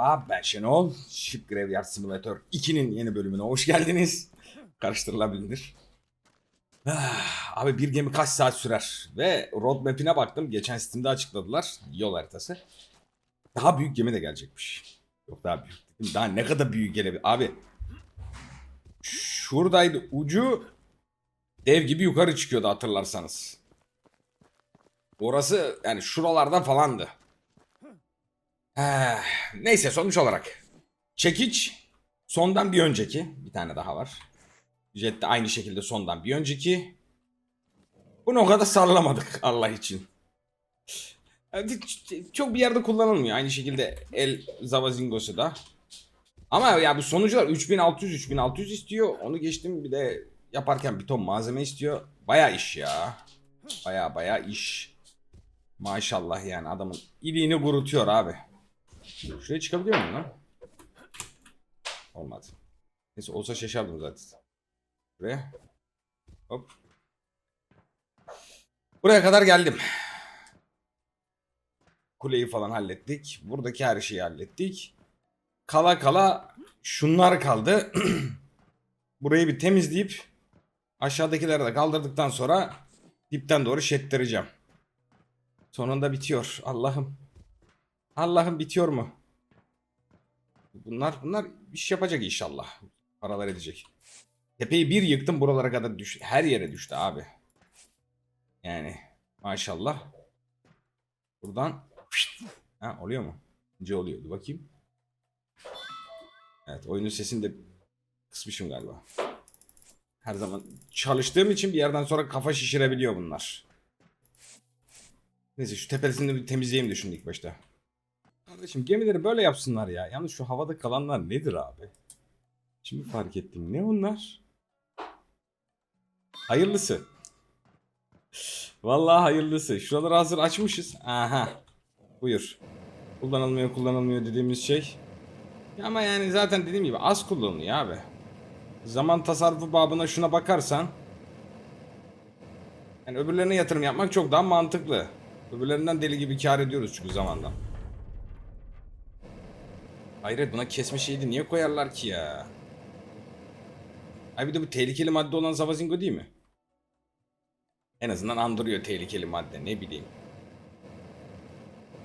Merhaba ben Şenol. Ship Graveyard Simulator 2'nin yeni bölümüne hoş geldiniz. Karıştırılabilir. Ah, Abi bir gemi kaç saat sürer? Ve roadmap'ine baktım. Geçen Steam'de açıkladılar. Yol haritası. Daha büyük gemi de gelecekmiş. Yok daha büyük. Daha ne kadar büyük gelebilir? Abi şuradaydı ucu dev gibi yukarı çıkıyordu hatırlarsanız. Orası yani şuralarda falandı. Eh, neyse sonuç olarak. Çekiç sondan bir önceki. Bir tane daha var. Jet de aynı şekilde sondan bir önceki. Bunu o kadar sallamadık Allah için. Ç- Çok bir yerde kullanılmıyor. Aynı şekilde el zavazingosu da. Ama ya bu sonucular 3600 3600 istiyor. Onu geçtim bir de yaparken bir ton malzeme istiyor. Baya iş ya. Baya baya iş. Maşallah yani adamın iliğini kurutuyor abi. Şuraya çıkabiliyor muyum lan? Olmadı. Neyse olsa şaşardım zaten. Buraya. Hop. Buraya kadar geldim. Kuleyi falan hallettik. Buradaki her şeyi hallettik. Kala kala şunlar kaldı. Burayı bir temizleyip aşağıdakileri de kaldırdıktan sonra dipten doğru şettireceğim. Sonunda bitiyor. Allah'ım. Allah'ım bitiyor mu? Bunlar bunlar iş yapacak inşallah. Paralar edecek. Tepeyi bir yıktım buralara kadar düş her yere düştü abi. Yani maşallah. Buradan ha oluyor mu? İnce oluyordu bakayım. Evet oyunun sesini de kısmışım galiba. Her zaman çalıştığım için bir yerden sonra kafa şişirebiliyor bunlar. Neyse şu tepesini bir temizleyeyim düşündük başta. Kardeşim gemileri böyle yapsınlar ya. Yalnız şu havada kalanlar nedir abi? Şimdi fark ettim. Ne onlar? Hayırlısı. Vallahi hayırlısı. Şuraları hazır açmışız. Aha. Buyur. Kullanılmıyor kullanılmıyor dediğimiz şey. Ama yani zaten dediğim gibi az kullanılıyor abi. Zaman tasarrufu babına şuna bakarsan yani öbürlerine yatırım yapmak çok daha mantıklı. Öbürlerinden deli gibi kar ediyoruz çünkü zamandan. Hayret buna kesme şeydi niye koyarlar ki ya? Ay bir de bu tehlikeli madde olan Zavazingo değil mi? En azından andırıyor tehlikeli madde ne bileyim.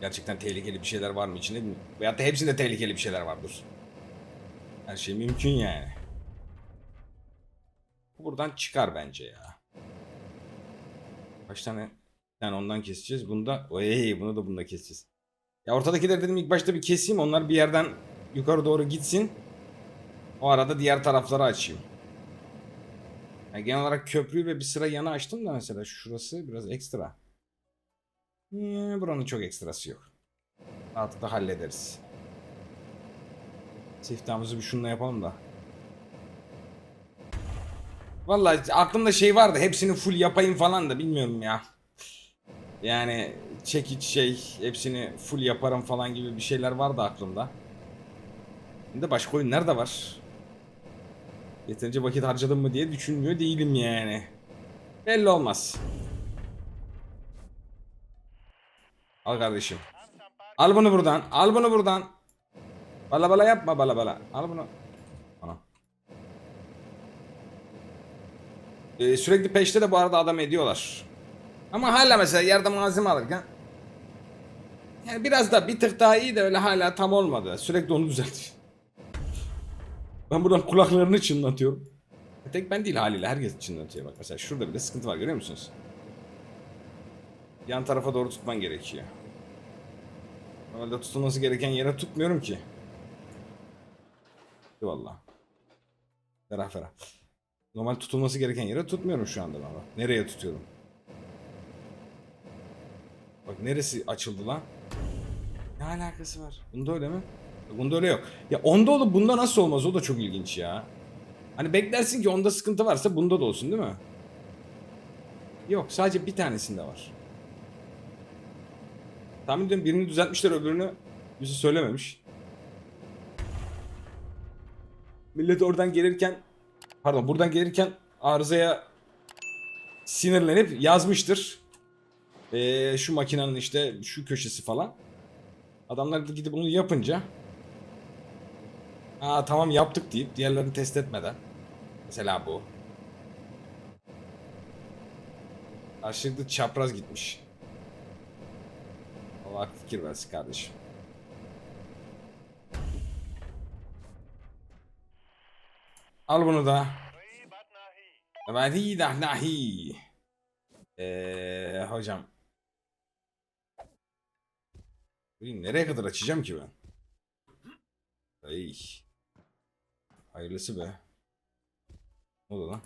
Gerçekten tehlikeli bir şeyler var mı içinde. Veyahut da hepsinde tehlikeli bir şeyler vardır. Her şey mümkün yani. Bu buradan çıkar bence ya. Kaç tane? Tane ondan keseceğiz. Bunda, oy bunu da bunda keseceğiz. Ya ortadakileri dedim ilk başta bir keseyim. Onlar bir yerden yukarı doğru gitsin. O arada diğer tarafları açayım. Yani genel olarak köprüyü ve bir sıra yana açtım da mesela şurası biraz ekstra. Ee, buranın çok ekstrası yok. Rahatlıkla hallederiz. Siftahımızı bir şununla yapalım da. Vallahi aklımda şey vardı. Hepsini full yapayım falan da bilmiyorum ya. Yani çekiç şey hepsini full yaparım falan gibi bir şeyler vardı aklımda. Şimdi başka oyunlar da var. Yeterince vakit harcadım mı diye düşünmüyor değilim yani. Belli olmaz. Al kardeşim. Al bunu buradan. Al bunu buradan. Bala bala yapma bala bala. Al bunu. Ana. Ee, sürekli peşte de bu arada adam ediyorlar. Ama hala mesela yerde malzeme alırken yani biraz da bir tık daha iyi de öyle hala tam olmadı. Sürekli onu düzelt. Ben buradan kulaklarını çınlatıyorum. Tek ben değil haliyle herkes çınlatıyor. Bak mesela şurada bile sıkıntı var görüyor musunuz? Yan tarafa doğru tutman gerekiyor. Normalde tutulması gereken yere tutmuyorum ki. Valla. Ferah ferah. Normal tutulması gereken yere tutmuyorum şu anda baba. Nereye tutuyorum? Bak neresi açıldı lan? Ne alakası var? Bunda öyle mi? Bunda öyle yok. Ya onda olup bunda nasıl olmaz? O da çok ilginç ya. Hani beklersin ki onda sıkıntı varsa bunda da olsun değil mi? Yok sadece bir tanesinde var. Tahmin ediyorum birini düzeltmişler öbürünü bize söylememiş. Millet oradan gelirken pardon buradan gelirken arızaya sinirlenip yazmıştır. Ee, şu makinenin işte şu köşesi falan. Adamlar da gidip onu yapınca Aa tamam yaptık deyip diğerlerini test etmeden. Mesela bu. Karşılıklı çapraz gitmiş. Allah fikir versin kardeşim. Al bunu da. Vadi dahnahi. Eee hocam. Burayı nereye kadar açacağım ki ben? Ay. Hayırlısı be. Ne oldu lan?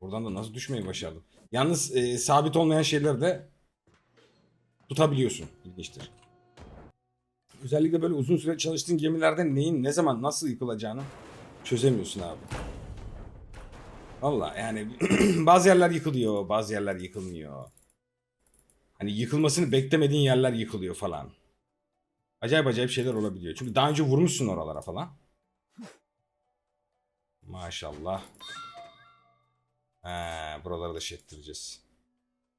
Buradan da nasıl düşmeyi başardım. Yalnız e, sabit olmayan şeyleri de tutabiliyorsun. İlginçtir. Özellikle böyle uzun süre çalıştığın gemilerde neyin ne zaman nasıl yıkılacağını çözemiyorsun abi. Valla yani bazı yerler yıkılıyor, bazı yerler yıkılmıyor. Hani yıkılmasını beklemediğin yerler yıkılıyor falan. Acayip acayip şeyler olabiliyor. Çünkü daha önce vurmuşsun oralara falan. Maşallah. He, buraları da şey.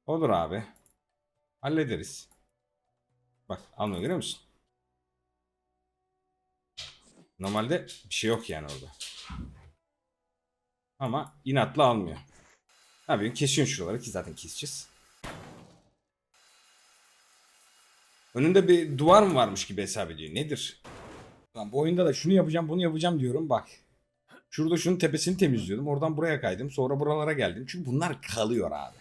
Olur abi. Hallederiz. Bak anlıyor görüyor musun? Normalde bir şey yok yani orada. Ama inatla almıyor. Ne yapıyorsun? Kesiyorsun şuraları ki zaten keseceğiz. Önünde bir duvar mı varmış gibi hesap ediyor. Nedir? Lan bu oyunda da şunu yapacağım bunu yapacağım diyorum bak. Şurada şunun tepesini temizliyordum. Oradan buraya kaydım. Sonra buralara geldim. Çünkü bunlar kalıyor abi.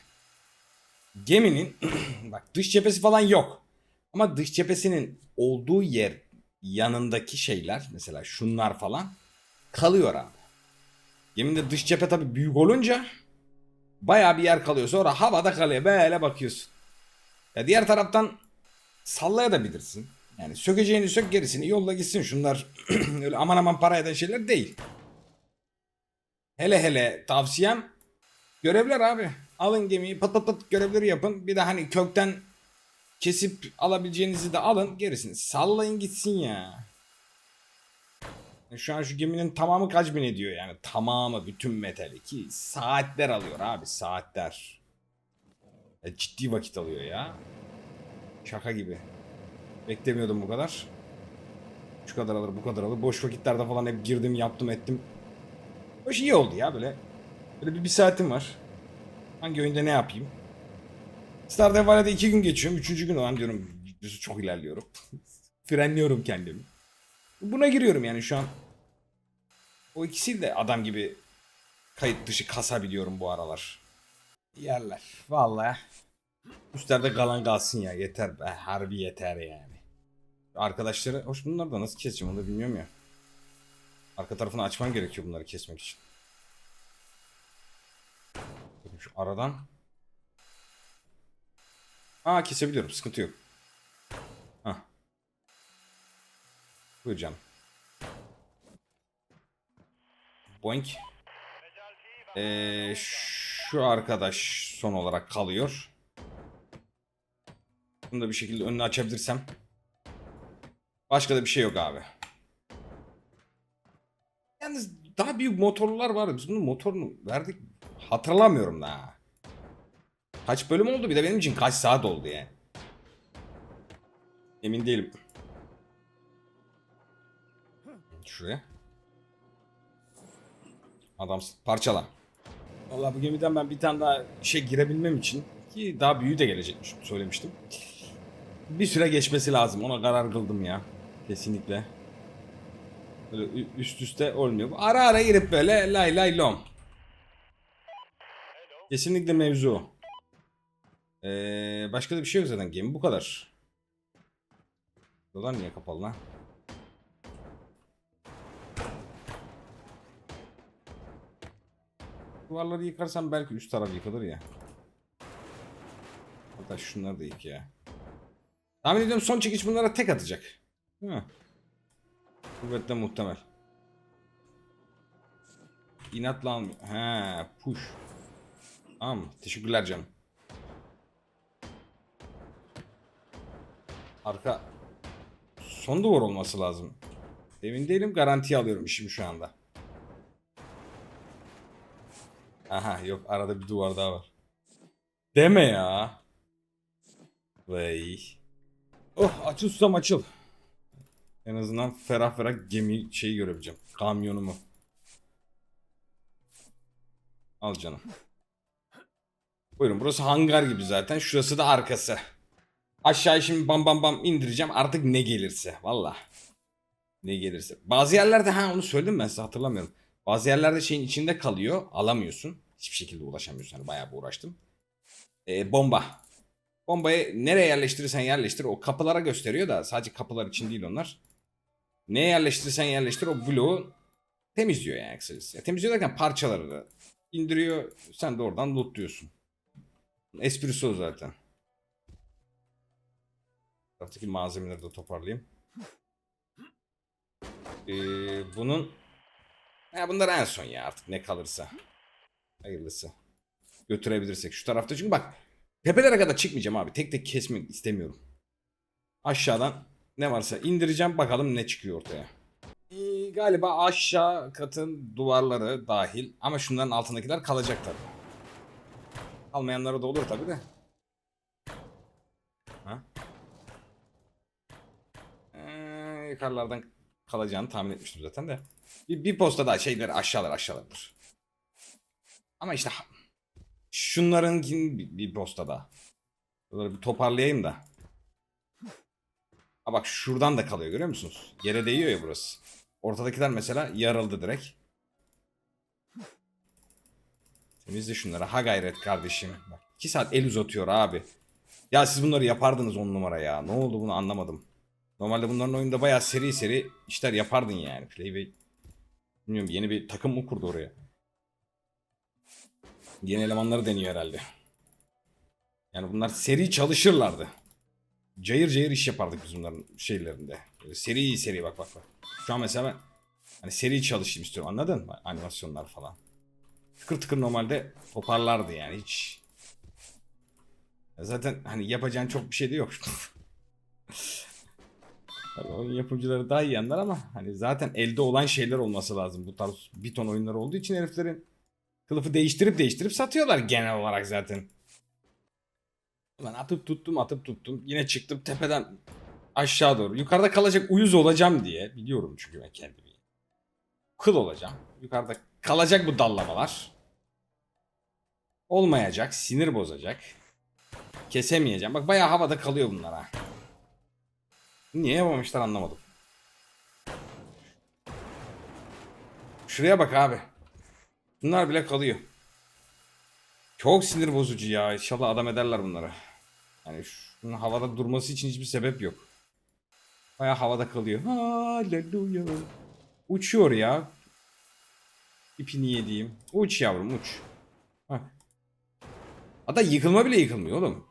Geminin bak dış cephesi falan yok. Ama dış cephesinin olduğu yer yanındaki şeyler mesela şunlar falan kalıyor abi. Geminde dış cephe tabii büyük olunca bayağı bir yer kalıyor. Sonra havada kalıyor. Böyle bakıyorsun. Ya diğer taraftan sallayabilirsin. Yani sökeceğini sök gerisini yolla gitsin. Şunlar öyle aman aman para eden şeyler değil. Hele hele tavsiyem görevler abi. Alın gemiyi pat pat pat görevleri yapın. Bir de hani kökten kesip alabileceğinizi de alın. Gerisini sallayın gitsin ya. Şu an şu geminin tamamı kaç bin ediyor yani. Tamamı bütün metali ki saatler alıyor abi saatler. Ya ciddi vakit alıyor ya. Şaka gibi. Beklemiyordum bu kadar. Şu kadar alır bu kadar alır. Boş vakitlerde falan hep girdim yaptım ettim. Hoş iyi oldu ya böyle. Böyle bir, bir saatim var. Hangi oyunda ne yapayım? Stardew Valley'de iki gün geçiyorum. Üçüncü gün olan diyorum çok ilerliyorum. Frenliyorum kendimi. Buna giriyorum yani şu an. O ikisi de adam gibi kayıt dışı kasabiliyorum bu aralar. Yerler. Vallahi. Üstlerde kalan kalsın ya yeter be. Harbi yeter yani. Arkadaşları hoş bunları da nasıl keseceğim onu da bilmiyorum ya. Arka tarafını açman gerekiyor bunları kesmek için. Şu aradan. Aa kesebiliyorum sıkıntı yok. Hah. Buyur canım. Boink. Ee, şu arkadaş son olarak kalıyor. Bunu da bir şekilde önünü açabilirsem. Başka da bir şey yok abi. Yalnız daha büyük motorlar vardı. Biz bunun motorunu verdik. Hatırlamıyorum daha. Kaç bölüm oldu bir de benim için kaç saat oldu yani. Emin değilim. Şuraya. Adam parçala. Vallahi bu gemiden ben bir tane daha işe girebilmem için ki daha büyüğü de gelecekmiş söylemiştim. Bir süre geçmesi lazım. Ona karar kıldım ya. Kesinlikle. Böyle üst üste olmuyor. Ara ara girip böyle lay lay lom. Kesinlikle mevzu. Ee, başka da bir şey yok zaten. Gemi bu kadar. Dolar niye kapalı lan? Duvarları yıkarsam belki üst taraf yıkılır ya. Hatta şunları da yık ya. Tahmin ediyorum son çekiş bunlara tek atacak. Değil mi? Kuvvetle muhtemel. İnatla. He, push. Tamam, teşekkürler canım. Arka son duvar olması lazım. Emin değilim garantiye alıyorum işimi şu anda. Aha yok arada bir duvar daha var. Deme ya. Vay. Oh açıl susam açıl. En azından ferah ferah gemi şeyi görebileceğim. Kamyonumu. Al canım. Buyurun burası hangar gibi zaten. Şurası da arkası. Aşağı şimdi bam bam bam indireceğim. Artık ne gelirse. Valla. Ne gelirse. Bazı yerlerde ha onu söyledim ben size hatırlamıyorum. Bazı yerlerde şeyin içinde kalıyor. Alamıyorsun. Hiçbir şekilde ulaşamıyorsun. Hani bayağı bir uğraştım. Ee, bomba. Bombayı nereye yerleştirirsen yerleştir. O kapılara gösteriyor da sadece kapılar için değil onlar. Neye yerleştirirsen yerleştir o bloğu temizliyor yani kısacası. Ya temizliyor derken parçalarını indiriyor. Sen de oradan lootluyorsun. Esprisi o zaten. Taraftaki malzemeleri de toparlayayım. Ee, bunun ya bunlar en son ya artık ne kalırsa. Hayırlısı. Götürebilirsek şu tarafta çünkü bak tepelere kadar çıkmayacağım abi. Tek tek kesmek istemiyorum. Aşağıdan ne varsa indireceğim bakalım ne çıkıyor ortaya. Ee, galiba aşağı katın duvarları dahil ama şunların altındakiler kalacak tabi. Almayanlara da olur tabi de. Ha? Ee, yukarılardan kalacağını tahmin etmiştim zaten de. Bir, bir posta daha şeyler aşağılar aşağılardır. Ama işte şunların bir, bir posta daha. Bunları bir toparlayayım da. Ha bak şuradan da kalıyor görüyor musunuz? Yere değiyor ya burası. Ortadakiler mesela yarıldı direkt. Temizle şunları. Ha gayret kardeşim. Bak 2 saat el uzatıyor abi. Ya siz bunları yapardınız on numara ya. Ne oldu bunu anlamadım. Normalde bunların oyunda bayağı seri seri işler yapardın yani. Playbay bilmiyorum yeni bir takım mı kurdu oraya? Yeni elemanları deniyor herhalde. Yani bunlar seri çalışırlardı. Cayır cayır iş yapardık biz bunların şeylerinde. Böyle seri seri bak bak bak. Şu an mesela ben hani seri çalışayım istiyorum anladın mı? Animasyonlar falan. Tıkır tıkır normalde toparlardı yani hiç. Zaten hani yapacağın çok bir şey de yok. Tabii oyun yapımcıları daha iyi anlar ama hani zaten elde olan şeyler olması lazım. Bu tarz bir ton oyunlar olduğu için heriflerin kılıfı değiştirip değiştirip satıyorlar genel olarak zaten. Ben atıp tuttum atıp tuttum. Yine çıktım tepeden aşağı doğru. Yukarıda kalacak uyuz olacağım diye. Biliyorum çünkü ben kendimi. Kıl olacağım. Yukarıda kalacak bu dallamalar. Olmayacak. Sinir bozacak. Kesemeyeceğim. Bak bayağı havada kalıyor bunlar ha. Niye yapamamışlar anlamadım. Şuraya bak abi. Bunlar bile kalıyor. Çok sinir bozucu ya. İnşallah adam ederler bunları. Yani şunun havada durması için hiçbir sebep yok. Baya havada kalıyor. Haleluya. Uçuyor ya. İpini yediğim. Uç yavrum uç. Hatta yıkılma bile yıkılmıyor oğlum.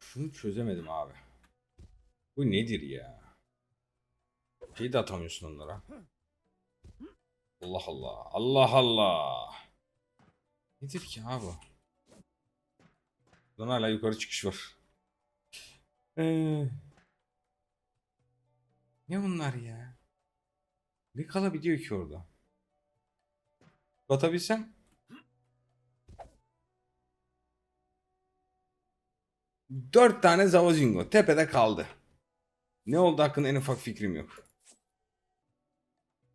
Şunu çözemedim abi. Bu nedir ya? Şey de atamıyorsun onlara. Allah Allah. Allah Allah. Nedir ki abi? Buradan hala yukarı çıkış var. Ee, ne bunlar ya? Ne kalabiliyor ki orada? Batabilsem? Dört tane Zavazingo tepede kaldı. Ne oldu hakkında en ufak fikrim yok.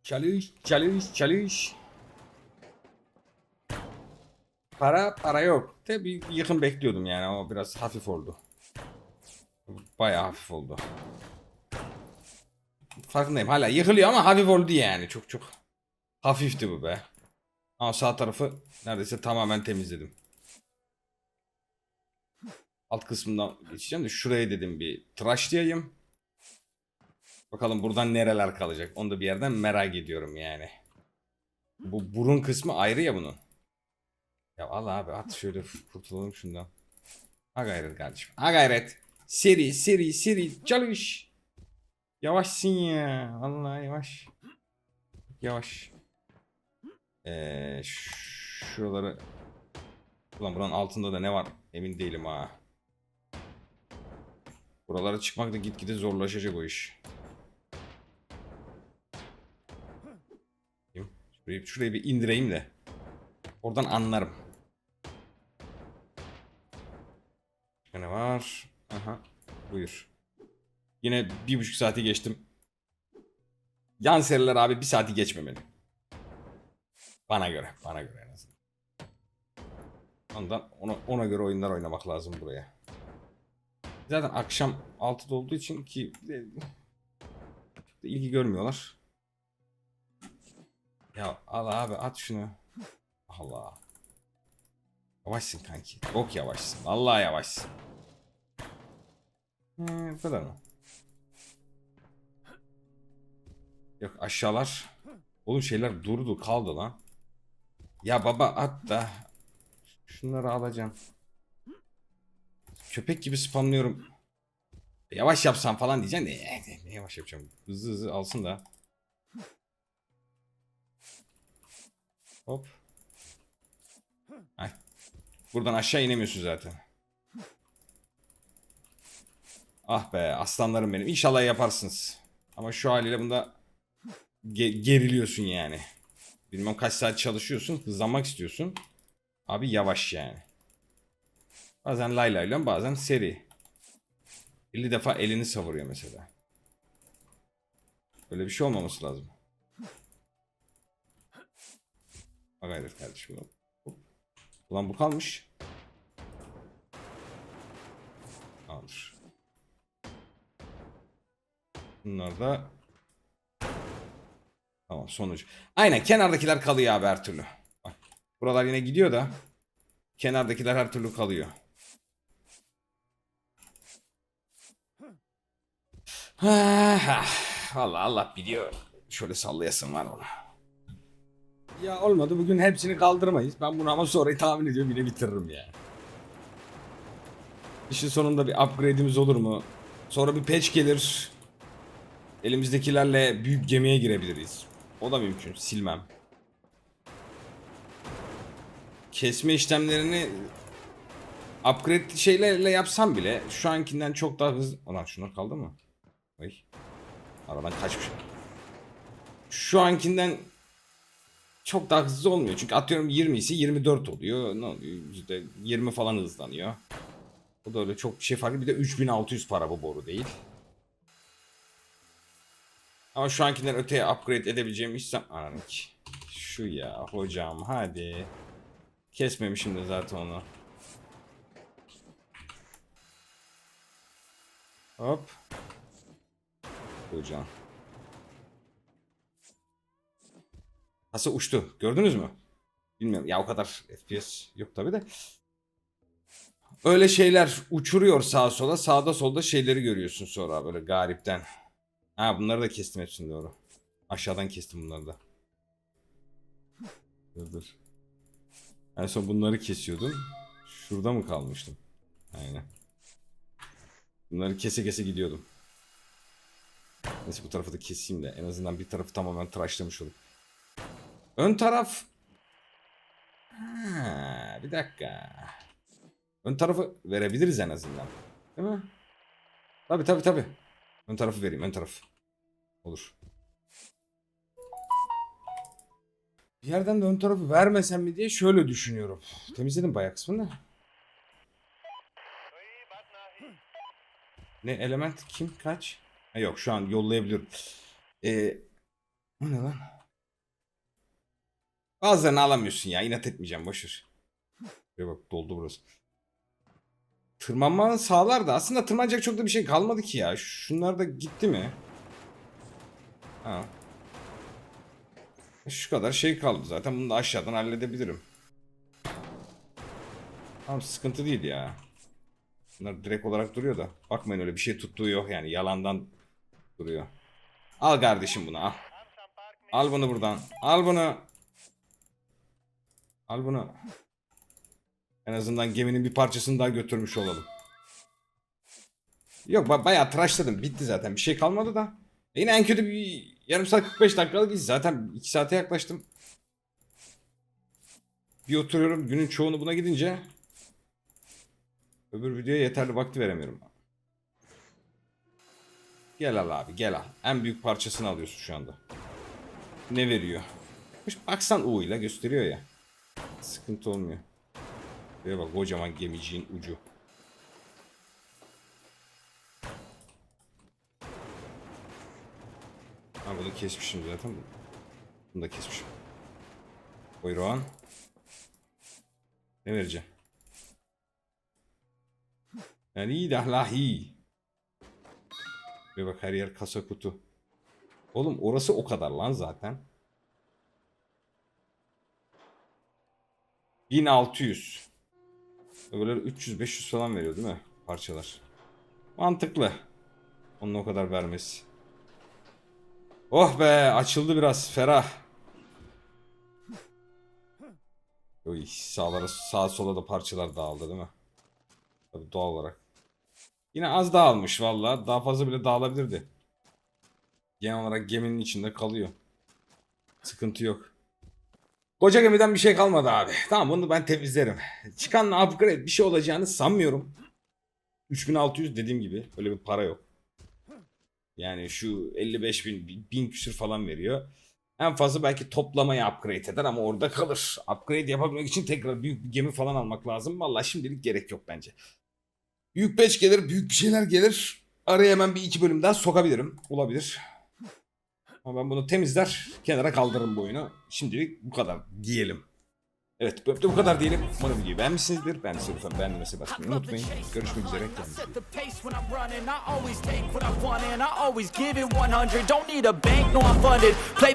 Çalış, çalış, çalış. Para para yok. Tabi yakın bekliyordum yani ama biraz hafif oldu. Bayağı hafif oldu. Farkındayım hala yıkılıyor ama hafif oldu yani. Çok çok hafifti bu be. Ama sağ tarafı neredeyse tamamen temizledim. Alt kısmından geçeceğim de şuraya dedim bir tıraşlayayım. Bakalım buradan nereler kalacak. Onu da bir yerden merak ediyorum yani. Bu burun kısmı ayrı ya bunun. Ya al abi at şöyle kurtulalım şundan. Ha gayret kardeşim. Ha gayret. Seri seri seri çalış. Yavaşsın ya. Allah yavaş. Yavaş. Ee, şuraları. Ulan buranın altında da ne var emin değilim ha. Buralara çıkmak da gitgide zorlaşacak o iş. Şurayı, şurayı bir indireyim de. Oradan anlarım. Ne var? Aha. Buyur. Yine bir buçuk saati geçtim. Yan seriler abi bir saati geçmemeli. Bana göre. Bana göre en azından. Ondan ona, ona göre oyunlar oynamak lazım buraya. Zaten akşam 6'da olduğu için ki da ilgi görmüyorlar. Ya al abi at şunu. Allah. Yavaşsın kanki. Çok yavaşsın. Vallahi yavaşsın. Hmm, bu kadar mı? Yok aşağılar. Oğlum şeyler durdu kaldı lan. Ya baba at da. Şunları alacağım. Köpek gibi spamlıyorum. Yavaş yapsam falan diyeceksin de ne yavaş yapacağım. Hızlı hızlı alsın da. Hop. Ay. Buradan aşağı inemiyorsun zaten. Ah be aslanlarım benim. İnşallah yaparsınız. Ama şu haliyle bunda ge- geriliyorsun yani. Bilmem kaç saat çalışıyorsun. Hızlanmak istiyorsun. Abi yavaş yani. Bazen lay lay lom, bazen seri. 50 defa elini savuruyor mesela. Böyle bir şey olmaması lazım. Gayret kardeşim. Hop. Ulan bu kalmış. Alır. Bunlar da Tamam sonuç. Aynen kenardakiler kalıyor abi her türlü. Bak, buralar yine gidiyor da kenardakiler her türlü kalıyor. Ah, Vallahi Allah biliyor. Şöyle sallayasın var ona. Ya olmadı bugün hepsini kaldırmayız. Ben bunu ama sonra tahmin ediyorum yine bitiririm ya. İşin sonunda bir upgrade'imiz olur mu? Sonra bir patch gelir. Elimizdekilerle büyük gemiye girebiliriz. O da mümkün. Silmem. Kesme işlemlerini upgrade şeylerle yapsam bile şu ankinden çok daha hızlı... Ulan şunlar kaldı mı? Ay. Aradan kaçmış. Şu ankinden çok daha hızlı olmuyor. Çünkü atıyorum 20 ise 24 oluyor. Ne oluyor? İşte 20 falan hızlanıyor. Bu da öyle çok bir şey farklı. Bir de 3600 para bu boru değil. Ama şu ankinden öteye upgrade edebileceğim işsem... Ananık. Şu ya hocam hadi. Kesmemişim de zaten onu. Hop. Hocam. Nasıl uçtu? Gördünüz mü? Bilmiyorum. Ya o kadar FPS yok tabi de. Öyle şeyler uçuruyor sağa sola. Sağda solda şeyleri görüyorsun sonra böyle garipten. Ha bunları da kestim hepsini doğru. Aşağıdan kestim bunları da. Dur dur. En son bunları kesiyordum. Şurada mı kalmıştım? Aynen. Bunları kese kese gidiyordum. Neyse bu tarafı da keseyim de en azından bir tarafı tamamen tıraşlamış olayım. Ön taraf... Ha, bir dakika. Ön tarafı verebiliriz en azından. Değil mi? Tabi tabi tabi. Ön tarafı vereyim ön taraf. Olur. Bir yerden de ön tarafı vermesem mi diye şöyle düşünüyorum. Temizledim bayağı kısmını. Ne element kim kaç? Ha, yok şu an yollayabiliyorum. Ee, bu ne lan? Bazılarını alamıyorsun ya. inat etmeyeceğim boşver. Şuraya bak doldu burası. Tırmanmanı sağlar da aslında tırmanacak çok da bir şey kalmadı ki ya. Şunlar da gitti mi? Ha. Şu kadar şey kaldı zaten. Bunu da aşağıdan halledebilirim. Tamam sıkıntı değil ya. Bunlar direkt olarak duruyor da. Bakmayın öyle bir şey tuttuğu yok yani. Yalandan duruyor. Al kardeşim bunu al. Al bunu buradan. Al bunu. Al bunu. En azından geminin bir parçasını daha götürmüş olalım. Yok ba bayağı tıraşladım. Bitti zaten. Bir şey kalmadı da. E yine en kötü bir yarım saat 45 dakikalık iş. Zaten 2 saate yaklaştım. Bir oturuyorum. Günün çoğunu buna gidince öbür videoya yeterli vakti veremiyorum. Gel al abi gel al. En büyük parçasını alıyorsun şu anda. Ne veriyor? Baksan U ile gösteriyor ya. Sıkıntı olmuyor. Şuraya bak kocaman gemiciğin ucu. Ha bunu kesmişim zaten. Bunu da kesmişim. Buyurun. Ne vereceğim? Yani iyi de ahlahi. Ve bak her yer kasa kutu. Oğlum orası o kadar lan zaten. 1600. Böyle 300-500 falan veriyor değil mi? Parçalar. Mantıklı. Onun o kadar vermesi. Oh be açıldı biraz ferah. Oy, sağlara sağa sola da parçalar dağıldı değil mi? Tabii doğal olarak. Yine az dağılmış valla. Daha fazla bile dağılabilirdi. Genel olarak geminin içinde kalıyor. Sıkıntı yok. Koca gemiden bir şey kalmadı abi. Tamam bunu ben temizlerim. Çıkan upgrade bir şey olacağını sanmıyorum. 3600 dediğim gibi öyle bir para yok. Yani şu 55 bin, bin küsür falan veriyor. En fazla belki toplamayı upgrade eder ama orada kalır. Upgrade yapabilmek için tekrar büyük bir gemi falan almak lazım. Vallahi şimdilik gerek yok bence. Büyük patch gelir, büyük bir şeyler gelir. Araya hemen bir iki bölüm daha sokabilirim. Olabilir. Ama ben bunu temizler, kenara kaldırırım bu oyunu. Şimdilik bu kadar diyelim. Evet, bu bu kadar diyelim. Umarım videoyu beğenmişsinizdir. Ben size lütfen beğenmesi basmayı unutmayın. Görüşmek üzere. Kendinize iyi bakın. set the pace when I'm running. I always take what I want and I always give it 100. Don't need a bank, no, I'm funded. Play